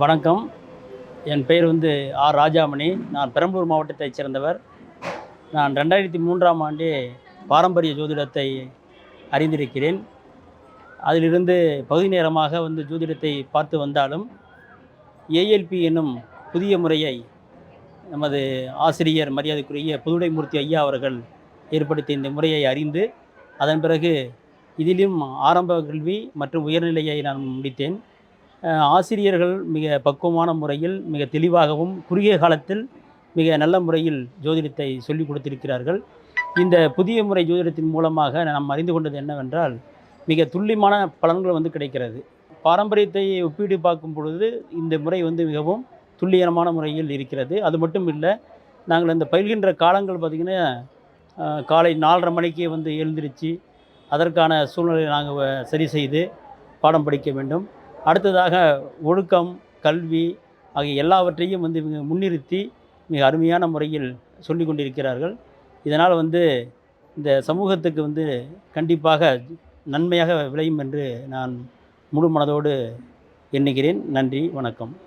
வணக்கம். என் பெயர் வந்து ஆர் ராஜாமணி. நான் பெரம்பலூர் மாவட்டத்தைச் சேர்ந்தவர். நான் ரெண்டாயிரத்தி மூன்றாம் ஆண்டே பாரம்பரிய ஜோதிடத்தை அறிந்திருக்கிறேன். அதிலிருந்து பகுதி நேரமாக வந்து ஜோதிடத்தை பார்த்து வந்தாலும் ஏஎல்பி என்னும் புதிய முறையை நமது ஆசிரியர் மரியாதைக்குரிய புதுடைமூர்த்தி ஐயா அவர்கள் ஏற்படுத்திய இந்த முறையை அறிந்து அதன் பிறகு இதிலும் ஆரம்ப கல்வி மற்றும் உயர்நிலையை நான் முடித்தேன். ஆசிரியர்கள் மிக பக்குவமான முறையில் மிக தெளிவாகவும் குறுகிய காலத்தில் மிக நல்ல முறையில் ஜோதிடத்தை சொல்லிக் கொடுத்திருக்கிறார்கள். இந்த புதிய முறை ஜோதிடத்தின் மூலமாக நாம் அறிந்து கொண்டது என்னவென்றால் மிக துல்லியமான பலன்கள் வந்து கிடைக்கிறது. பாரம்பரியத்தை ஒப்பீடு பார்க்கும் பொழுது இந்த முறை வந்து மிகவும் துல்லியமான முறையில் இருக்கிறது. அது மட்டும் இல்லை நாங்கள் இந்த பயில்கின்ற காலங்கள் பார்த்திங்கன்னா காலை நாலரை மணிக்கே வந்து எழுந்திருச்சு அதற்கான சூழ்நிலையை நாங்கள் சரி செய்து பாடம் படிக்க வேண்டும். அடுத்ததாக ஒழுக்கம் கல்வி ஆகிய எல்லாவற்றையும் வந்து இவங்க முன்னிறுத்தி மிக அருமையான முறையில் சொல்லி கொண்டிருக்கிறார்கள். இதனால் வந்து இந்த சமூகத்துக்கு வந்து கண்டிப்பாக நன்மையாக விளையும் என்று நான் முழு மனதோடு எண்ணுகிறேன். நன்றி வணக்கம்.